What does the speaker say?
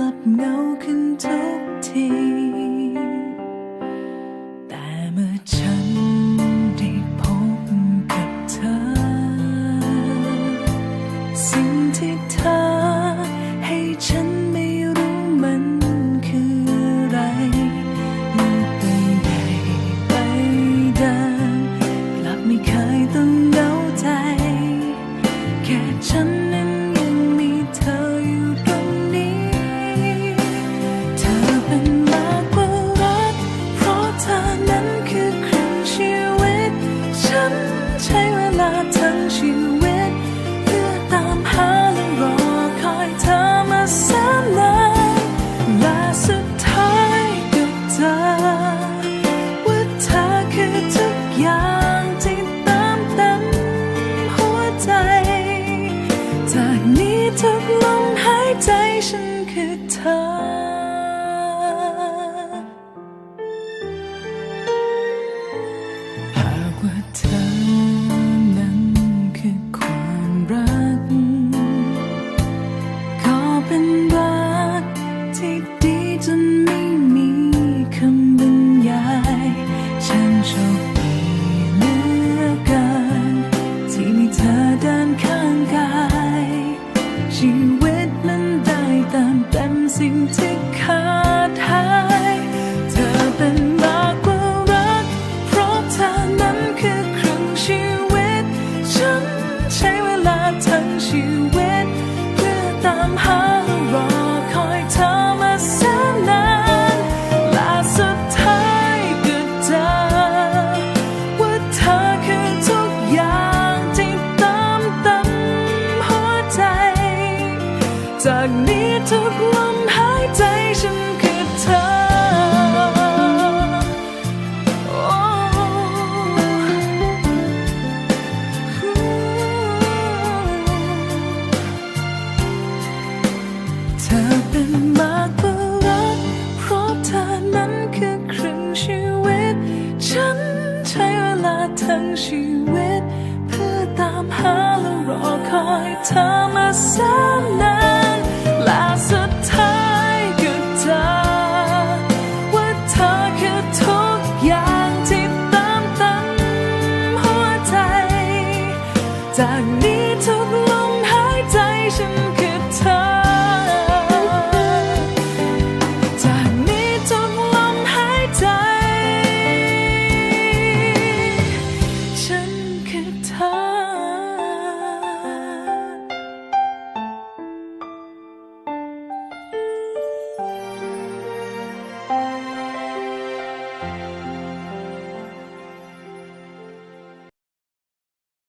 ลับเงาขึ้นทุกที แต่เมื่อฉันได้พบกับเธอ สิ่งที่เธอให้ฉันไม่รู้มันคืออะไรลูกไปใหญ่ไปเดินกลับไม่เคยต้องเหงาใจ แค่ฉันนั้น ฉันคือเธอหากว่าเธอนั้นคือความรักขอเป็นรักที่ดีจนไม่มีคำบรรยายฉันโชคดีเหลือเกินที่มีเธอเดินข้างกายชีวิต สิ่งที่ขาดหาย เธอเป็นมากกว่ารัก เพราะเธอนั้นคือครึ่งชีวิต ฉันใช้เวลาทั้งชีวิต เพื่อตามหารอคอยเธอมาแสนนานและสุดท้ายก็เจอว่าเธอคือทุกอย่างที่ติมเต็มหัวใจ จากนี้ทุกลม ใจฉันคือเธอ เธอเป็นมากกว่ารัก เพราะเธอนั้นคือครึ่งชีวิต ฉันใช้เวลาทั้งชีวิต เพื่อตามหาและรอคอยเธอมาแสนนาน จากนี้ทุกลมหายใจฉันคือเธอ จากนี้ทุกลมหายใจ ฉันคือเธอ